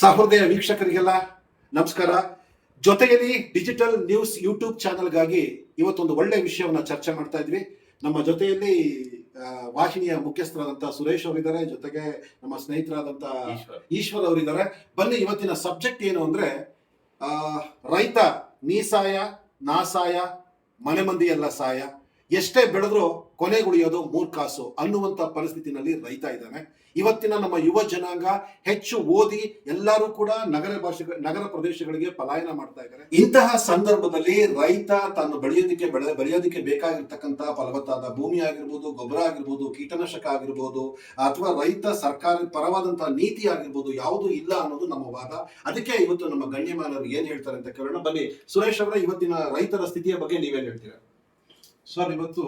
ಸಹೃದಯ ವೀಕ್ಷಕರಿಗೆಲ್ಲ ನಮಸ್ಕಾರ. ಜೊತೆಯಲ್ಲಿ digital news YouTube ಚಾನಲ್ಗಾಗಿ ಇವತ್ತೊಂದು ಒಳ್ಳೆ ವಿಷಯವನ್ನ ಚರ್ಚೆ ಮಾಡ್ತಾ ಇದ್ವಿ. ನಮ್ಮ ಜೊತೆಯಲ್ಲಿ ವಾಹಿನಿಯ ಮುಖ್ಯಸ್ಥರಾದಂತಹ ಸುರೇಶ್ ಅವರಿದ್ದಾರೆ ಜೊತೆಗೆ ನಮ್ಮ ಸ್ನೇಹಿತರಾದಂತ ಈಶ್ವರ್. ಅವರಿದ್ದಾರೆ. ಬನ್ನಿ ಇವತ್ತಿನ ಸಬ್ಜೆಕ್ಟ್ ಏನು ಅಂದ್ರೆ ರೈತ ನೀಸಾಯ ನಾಸಾಯ ಮನೆ ಮಂದಿ ಎಲ್ಲ ಸಾಯ. ಎಷ್ಟೇ ಬೆಳೆದ್ರೂ ಕೊನೆಗುಳಿಯೋದು ಮೂರ್ ಕಾಸು ಅನ್ನುವಂತ ಪರಿಸ್ಥಿತಿನಲ್ಲಿ ರೈತ ಇದ್ದಾನೆ. ಇವತ್ತಿನ ನಮ್ಮ ಯುವ ಜನಾಂಗ ಹೆಚ್ಚು ಓದಿ ಎಲ್ಲರೂ ಕೂಡ ನಗರ ಭಾಷೆ ನಗರ ಪ್ರದೇಶಗಳಿಗೆ ಪಲಾಯನ ಮಾಡ್ತಾ ಇದ್ದಾರೆ. ಇಂತಹ ಸಂದರ್ಭದಲ್ಲಿ ರೈತ ತಾನು ಬೆಳೆಯೋದಕ್ಕೆ ಬೆಳೆ, ಬೆಳೆಯೋದಕ್ಕೆ ಬೇಕಾಗಿರ್ತಕ್ಕಂತ ಫಲವತ್ತಾದ ಭೂಮಿ ಆಗಿರ್ಬೋದು, ಗೊಬ್ಬರ ಆಗಿರ್ಬೋದು, ಕೀಟನಾಶಕ ಆಗಿರ್ಬೋದು, ಅಥವಾ ರೈತ ಸರ್ಕಾರ ಪರವಾದಂತಹ ನೀತಿ ಆಗಿರ್ಬೋದು ಯಾವುದು ಇಲ್ಲ ಅನ್ನೋದು ನಮ್ಮ ವಾದ. ಅದಕ್ಕೆ ಇವತ್ತು ನಮ್ಮ ಗಣ್ಯಮಾನರು ಏನ್ ಹೇಳ್ತಾರೆ ಅಂತ ಕೇಳೋಣ. ಬನ್ನಿ, ಸುರೇಶ್ ಅವರ, ಇವತ್ತಿನ ರೈತರ ಸ್ಥಿತಿಯ ಬಗ್ಗೆ ನೀವೇನ್ ಹೇಳ್ತೀರಾ? ಸರ್, ಇವತ್ತು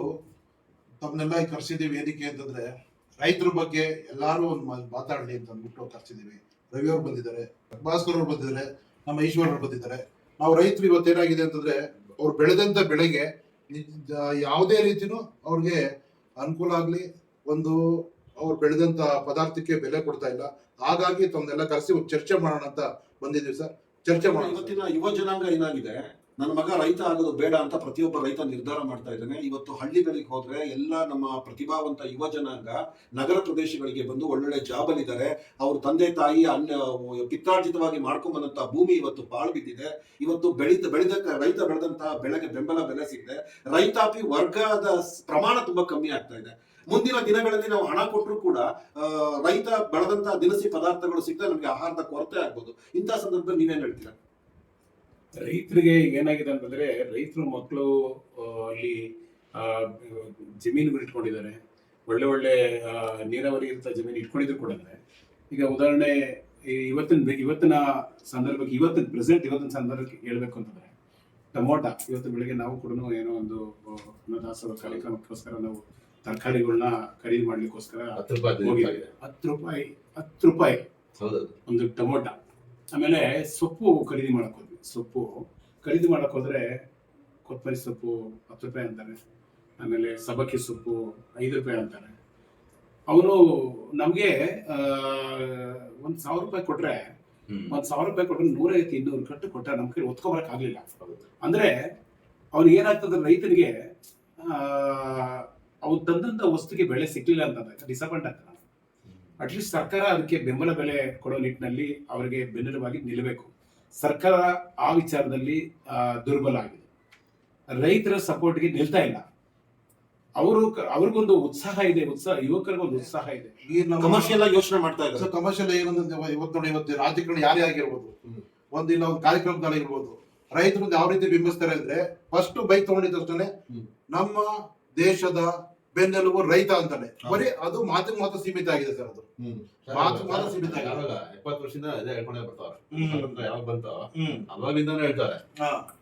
ತಮ್ಮನ್ನೆಲ್ಲ ಕರೆಸಿದ್ದೀವಿ. ಏನಕ್ಕೆ ಅಂತಂದ್ರೆ ರೈತರ ಬಗ್ಗೆ ಎಲ್ಲಾರು ಒಂದು ಮಾತು ಮಾತಾಡ್ಲಿ ಅಂತ ಅಂದ್ಬಿಟ್ಟು ಕರೆಸಿದ್ದೀವಿ. ರವಿ ಅವ್ರು ಬಂದಿದ್ದಾರೆ, ಭಾಸ್ಕರ್ ಅವ್ರು ಬಂದಿದ್ದಾರೆ, ನಮ್ಮ ಈಶ್ವರ್ ಅವ್ರು ಬಂದಿದ್ದಾರೆ. ನಾವು ರೈತರು ಇವತ್ತೇನಾಗಿದೆ ಅಂತಂದ್ರೆ ಅವ್ರು ಬೆಳೆದಂತ ಬೆಳೆಗೆ ಯಾವುದೇ ರೀತಿನೂ ಅವ್ರಿಗೆ ಅನುಕೂಲ ಆಗ್ಲಿ, ಒಂದು ಅವ್ರು ಬೆಳೆದಂತ ಪದಾರ್ಥಕ್ಕೆ ಬೆಲೆ ಕೊಡ್ತಾ ಇಲ್ಲ. ಹಾಗಾಗಿ ತಮ್ಮನ್ನೆಲ್ಲ ಕರೆಸಿ ಚರ್ಚೆ ಮಾಡೋಣ ಅಂತ ಬಂದಿದ್ದೀವಿ ಸರ್. ಚರ್ಚೆ ಮಾಡೋಣ. ಯುವ ಜನಾಂಗ ಏನಾಗಿದೆ? ನನ್ನ ಮಗ ರೈತ ಆಗೋದು ಬೇಡ ಅಂತ ಪ್ರತಿಯೊಬ್ಬ ರೈತ ನಿರ್ಧಾರ ಮಾಡ್ತಾ ಇದ್ದಾನೆ. ಇವತ್ತು ಹಳ್ಳಿಗಳಿಗೆ ಹೋದ್ರೆ ಎಲ್ಲ ನಮ್ಮ ಪ್ರತಿಭಾವಂತ ಯುವ ಜನಾಂಗ ನಗರ ಪ್ರದೇಶಗಳಿಗೆ ಬಂದು ಒಳ್ಳೊಳ್ಳೆ ಜಾಬ್ ಅಲ್ಲಿ ಇದ್ದಾರೆ. ಅವ್ರ ತಂದೆ ತಾಯಿ ಅನ್ನ ಪಿತ್ರಾರ್ಜಿತವಾಗಿ ಮಾಡ್ಕೊಂಡ್ ಬಂದಂತ ಭೂಮಿ ಇವತ್ತು ಪಾಳು ಬಿದ್ದಿದೆ. ಇವತ್ತು ಬೆಳೆದ ಬೆಳೆದ ರೈತ ಬೆಳೆದಂತಹ ಬೆಳೆಗೆ ಬೆಂಬಲ ಬೆಲೆ ಸಿಗದೆ ರೈತಾಪಿ ವರ್ಗದ ಪ್ರಮಾಣ ತುಂಬಾ ಕಮ್ಮಿ ಆಗ್ತಾ ಇದೆ. ಮುಂದಿನ ದಿನಗಳಲ್ಲಿ ನಾವು ಹಣ ಕೊಟ್ಟರು ಕೂಡ ರೈತ ಬೆಳೆದಂತಹ ದಿನಸಿ ಪದಾರ್ಥಗಳು ಸಿಗದೆ ನಮಗೆ ಆಹಾರದ ಕೊರತೆ ಆಗ್ಬೋದು. ಇಂತಹ ಸಂದರ್ಭದಲ್ಲಿ ನೀವೇನ್ ಹೇಳ್ತೀರಾ? ರೈತರಿಗೆ ಏನಾಗಿದೆ ಅಂತಂದ್ರೆ ರೈತರು ಮಕ್ಕಳು ಅಲ್ಲಿ ಆ, ಜಮೀನುಗಳು ಇಟ್ಕೊಂಡಿದ್ದಾರೆ. ಒಳ್ಳೆ ಒಳ್ಳೆ ನೀರಾವರಿ ಇರ್ತ ಜಮೀನು ಇಟ್ಕೊಂಡಿದ್ರು ಕೂಡ ಈಗ ಉದಾಹರಣೆ ಇವತ್ತಿನ ಇವತ್ತಿನ ಸಂದರ್ಭಕ್ಕೆ ಇವತ್ತಿನ ಪ್ರೆಸೆಂಟ್ ಇವತ್ತಿನ ಸಂದರ್ಭಕ್ಕೆ ಹೇಳ್ಬೇಕು ಅಂತಂದ್ರೆ ಟೊಮೊಟ ಇವತ್ತು ಬೆಳಿಗ್ಗೆ ನಾವು ಕೂಡ ಏನೋ ಒಂದು ಅನ್ನದಾಸೋಹ ಕಾರ್ಯಕ್ರಮಕ್ಕೋಸ್ಕರ ನಾವು ತರಕಾರಿಗಳನ್ನ ಖರೀದಿ ಮಾಡ್ಲಿಕ್ಕೋಸ್ಕರ ಹತ್ತು ರೂಪಾಯಿ ಹತ್ತು ರೂಪಾಯಿ ಹತ್ತು ರೂಪಾಯಿ ಒಂದು ಟೊಮೊಟ. ಆಮೇಲೆ ಸೊಪ್ಪು ಖರೀದಿ ಮಾಡಕ್ ಸೊಪ್ಪು. ಖರೀದಿ ಮಾಡಕ್ ಹೋದ್ರೆ ಕೊತ್ತಂಬರಿ ಸೊಪ್ಪು ಹತ್ತು ರೂಪಾಯಿ ಅಂತಾರೆ. ಆಮೇಲೆ ಸಬಕ್ಕಿ ಸೊಪ್ಪು ಐದು ರೂಪಾಯಿ ಅಂತಾರೆ. ಅವನು ನಮಗೆ ಒಂದು ಸಾವಿರ ರೂಪಾಯಿ ಕೊಟ್ರೆ ಒಂದ್ ಸಾವಿರ ರೂಪಾಯಿ ಕೊಟ್ರೆ ನೂರೈವತ್ತು ಇನ್ನೂರು ಕಟ್ಟು ಕೊಟ್ಟರೆ ನಮ್ಮ ಕೈ ಒತ್ಕೊಬರಕ್ ಆಗ್ಲಿಲ್ಲ. ಅಂದ್ರೆ ಅವ್ನಿಗೆ ಏನಾಗ್ತದೆ ರೈತನಿಗೆ ಅವ್ನು ತಂದಂತ ವಸ್ತುಗೆ ಬೆಲೆ ಸಿಗ್ಲಿಲ್ಲ ಅಂತಂದ್ರೆ ಡಿಸಪಾಯಿಂಟ್ ಆಗ್ತದೆ ಅಟ್ಲೀಸ್ಟ್ ಸರ್ಕಾರ ಅದಕ್ಕೆ ಬೆಂಬಲ ಬೆಲೆ ಕೊಡೋ ನಿಟ್ಟಿನಲ್ಲಿ ಅವರಿಗೆ ಬೆನ್ನೆಲುಬಾಗಿ ನಿಲ್ಲಬೇಕು ಸರ್ಕಾರ ಆ ವಿಚಾರದಲ್ಲಿ ದುರ್ಬಲ ಆಗಿದೆ. ರೈತರ ಸಪೋರ್ಟ್ಗೆ ನಿಲ್ತಾ ಇಲ್ಲ. ಅವರು ಅವ್ರಿಗೊಂದು ಉತ್ಸಾಹ ಇದೆ ಉತ್ಸಾಹ ಯುವಕರಿಗೊಂದು ಉತ್ಸಾಹ ಇದೆ. ಕಮರ್ಷಿಯಲ್ ಆಗಿ ಯೋಚನೆ ಮಾಡ್ತಾ ಇದ್ದಾರೆ. ಕಮರ್ಷಿಯಲ್ ಏನಂದ್ರೆ ಇವತ್ತು ನೋಡಿ ಇವತ್ತು ರಾಜಕಾರಣ ಯಾರೇ ಆಗಿರ್ಬೋದು. ಒಂದು ಇಲ್ಲ ಒಂದು ಕಾರ್ಯಕ್ರಮದಲ್ಲಿ ಇರ್ಬೋದು ರೈತರು ಯಾವ ರೀತಿ ಬಿಂಬಿಸ್ತಾರೆ ಅಂದ್ರೆ ಫಸ್ಟ್ ಬೈಕ್ ತಗೊಂಡಿದ್ದಷ್ಟೇ ತಕ್ಷಣ ನಮ್ಮ ದೇಶದ ಬೆನ್ನೆಲುಬು ರೈತ ಅಂತಾನೆ. ಬರೀ ಅದು ಮಾತಿಗೆ ಮಾತ್ರ ಸೀಮಿತ ಆಗಿದೆ ಸರ್ ಅದು. ಮಾತು ಮಾತ್ರ ಸೀಮಿತ ಆಗಿದೆ. ಯಾವಾಗ ಎಪ್ಪತ್ತು ವರ್ಷದಿಂದ ಅದೇ ಹೇಳ್ಕೊಂಡೇ ಬರ್ತಾವ್ರೆ. ಸ್ವಾತಂತ್ರ್ಯ ಯಾವಾಗ ಬಂತೋ ಅವಾಗಿಂದಾನು ಹೇಳ್ತಾರೆ.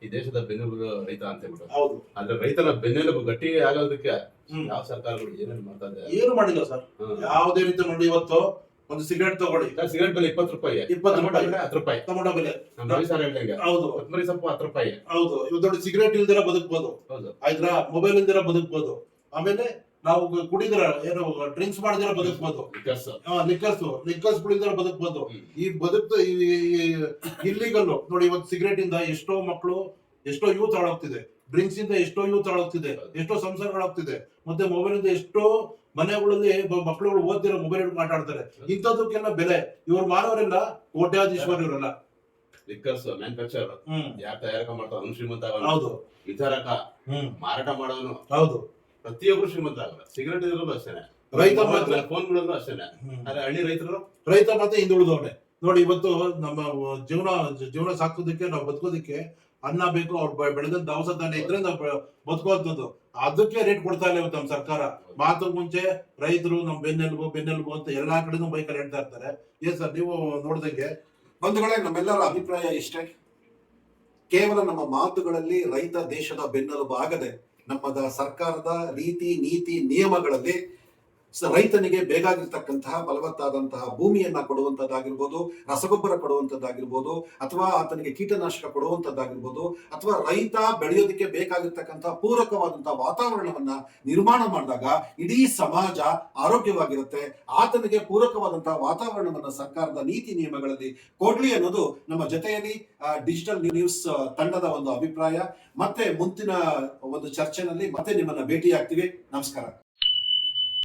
ಈ ದೇಶದ ಬೆನ್ನೆಲುಬು ರೈತ ಅಂತ ಹೇಳ್ಬಿಟ್ಟು. ಹೌದು. ಆದ್ರೆ ರೈತರ ಬೆನ್ನೆಲುಬು ಗಟ್ಟಿ ಆಗೋದಕ್ಕೆ. ಯಾವ ಸರ್ಕಾರಗಳು ಏನೇನು ಮಾಡ್ತಾ ಇದೆ? ಏನು ಮಾಡಿಲ್ಲ ಸರ್. ಯಾವುದೇ ರೀತಿ ನೋಡಿ ಇವತ್ತು ಒಂದು ಸಿಗರೇಟ್ ತಗೊಳ್ಳಿ. ಸಿಗರೇಟ್ ಬೆಲೆ ಇಪ್ಪತ್ತು ರೂಪಾಯಿ. ಇಪ್ಪತ್ತು ರೂಪಾಯಿ. ಹತ್ತು ರೂಪಾಯಿ. ಟೊಮೊಟೊ ಬೆಲೆ ಹೌದು. ಕೊತ್ತಂಬರಿ ಸೊಪ್ಪು ಹತ್ತು ರೂಪಾಯಿ. ಹೌದು. ಇವತ್ತು ದೊಡ್ಡ ಸಿಗರೇಟ್ ಇಲ್ದಿರ ಬದುಕ್ಬೋದು. ಹೌದು. ಆಯ್ತಾ? ಮೊಬೈಲ್ ಇಲ್ದಿರ ಬದುಕ್ಬೋದು. ಆಮೇಲೆ ನಾವು ಕುಡಿದ್ರ ಏನು ಡ್ರಿಂಕ್ಸ್ ಮಾಡಿದ್ರೆ ಬದುಕ್ಬೋದು ಲಿಕ್ಕರ್ಸ್ ಲಿಕ್ಕರ್ಸ್ ಕುಡಿದ್ರೆ ಬದುಕ್ಬೋದು. ಈ ಬದುಕ್ ಇಲ್ಲಿಗಲ್ಲು ನೋಡಿ ಇವತ್ತು ಸಿಗರೇಟ್ ಇಂದ ಎಷ್ಟೋ ಮಕ್ಕಳು ಎಷ್ಟೋ ಯೂತ್ ಹಾಳಾಗ್ತಿದೆ ಡ್ರಿಂಕ್ಸ್ ಇಂದ ಎಷ್ಟೋ ಯೂತ್ ಹಾಳಾಗ್ತಿದೆ ಎಷ್ಟೋ ಸಂಸಾರಗಳಾಗ್ತಿದೆ ಮತ್ತೆ ಮೊಬೈಲ್ ಇಂದ ಎಷ್ಟೋ ಮನೆಗಳಲ್ಲಿ ಮಕ್ಕಳು ಮಕ್ಕಳುಗಳು ಓದ್ತಿರೋ ಮೊಬೈಲ್ ಹಿಡ್ಕೊಂಡು ಮಾತಾಡ್ತಾರೆ. ಇಂಥದಕ್ಕೆಲ್ಲ ಬೆಲೆ. ಇವ್ರು ಮಾನವರೆಲ್ಲ ಕೋಟ್ಯಾಧೀಶ್ವರ ಇವರೆಲ್ಲ. ಲಿಕ್ಕರ್ಸ್ ಮ್ಯಾನುಫ್ಯಾಕ್ಚರ್ ಹ್ಮ್. ಯಾರು ತಯಾರಕ ಮಾಡ್ತಾರೆ ಶ್ರೀಮಂತ. ಹೌದು. ವಿತರಕ ಹ್ಮ್. ಮಾರಾಟ ಮಾಡೋನು. ಹೌದು. ಪ್ರತಿಯೊಬ್ರು ಶ್ರೀಮಂತ ಆಗಲ್ಲ. ಸಿಗರೇಟ್ ಇದ್ರಲ್ಲೂ ಅಷ್ಟೇನೆ ರೈತ ಮಾತ್ರ. ಫೋನ್ಗಳಲ್ಲೂ ಅಷ್ಟೇನೆ ಹ್ಮ್. ಆದ್ರೆ ಹಳ್ಳಿ ರೈತರು? ರೈತ ಮಾತ್ರ ಹಿಂದುಳಿದವ್ರೆ ನೋಡಿ ಇವತ್ತು ನಮ್ಮ ಜೀವನ ಜೀವನ ಸಾಕೋದಕ್ಕೆ ನಾವು ಬದುಕೋದಕ್ಕೆ ಅನ್ನ ಬೇಕು ಅವ್ರು ಬೆಳೆದ ಬೆಳೆದಂತ ದವಸ ಧಾನ್ಯ ಇದ್ರೆ ನಾವು ಬೆ- ಅದಕ್ಕೆ ರೇಟ್ ಕೊಡ್ತಾ ಇಲ್ಲ ಇವತ್ತು ನಮ್ಮ ಸರ್ಕಾರ. ಮಾತು ಮುಂಚೆ ರೈತರು ನಮ್ಮ ಬೆನ್ನೆಲುಬು ಬೆನ್ನೆಲುಬು ಅಂತ ಎಲ್ಲಾ ಕಡೆನೂ ಬೈಕಲ್ಲಿ ಹೇಳ್ತಾ ಇರ್ತಾರೆ. ಏನ್ ಸರ್ ನೀವು ನೋಡ್ದಂಗೆ? ಬಂಧುಗಳೇ ನಮ್ಮೆಲ್ಲರ ಅಭಿಪ್ರಾಯ ಇಷ್ಟೇ. ಕೇವಲ ನಮ್ಮ ಮಾತುಗಳಲ್ಲಿ ರೈತ ದೇಶದ ಬೆನ್ನೆಲುಬು ಆಗದೆ ನಮ್ಮದ ಸರ್ಕಾರದ ರೀತಿ ನೀತಿ ನಿಯಮಗಳಲ್ಲಿ ರೈತನಿಗೆ ಬೇಕಾಗಿರ್ತಕ್ಕಂತಹ ಫಲವತ್ತಾದಂತಹ ಭೂಮಿಯನ್ನ ಕೊಡುವಂತದ್ದಾಗಿರ್ಬೋದು ರಸಗೊಬ್ಬರ ಕೊಡುವಂತದ್ದಾಗಿರ್ಬೋದು ಅಥವಾ ಆತನಿಗೆ ಕೀಟನಾಶಕ ಕೊಡುವಂತದ್ದಾಗಿರ್ಬೋದು ಅಥವಾ ರೈತ ಬೆಳೆಯೋದಕ್ಕೆ ಬೇಕಾಗಿರ್ತಕ್ಕಂತಹ ಪೂರಕವಾದಂತಹ ವಾತಾವರಣವನ್ನ ನಿರ್ಮಾಣ ಮಾಡಿದಾಗ ಇಡೀ ಸಮಾಜ ಆರೋಗ್ಯವಾಗಿರುತ್ತೆ. ಆತನಿಗೆ ಪೂರಕವಾದಂತಹ ವಾತಾವರಣವನ್ನ ಸರ್ಕಾರದ ನೀತಿ ನಿಯಮಗಳಲ್ಲಿ ಕೊಡ್ಲಿ ಅನ್ನೋದು ನಮ್ಮ ಜೊತೆಯಲ್ಲಿ ಡಿಜಿಟಲ್ ನ್ಯೂಸ್ ತಂಡದ ಒಂದು ಅಭಿಪ್ರಾಯ. ಮತ್ತೆ ಮುಂದಿನ ಒಂದು ಚರ್ಚೆನಲ್ಲಿ ಮತ್ತೆ ನಿಮ್ಮನ್ನ ಭೇಟಿಯಾಗ್ತೀವಿ. ನಮಸ್ಕಾರ.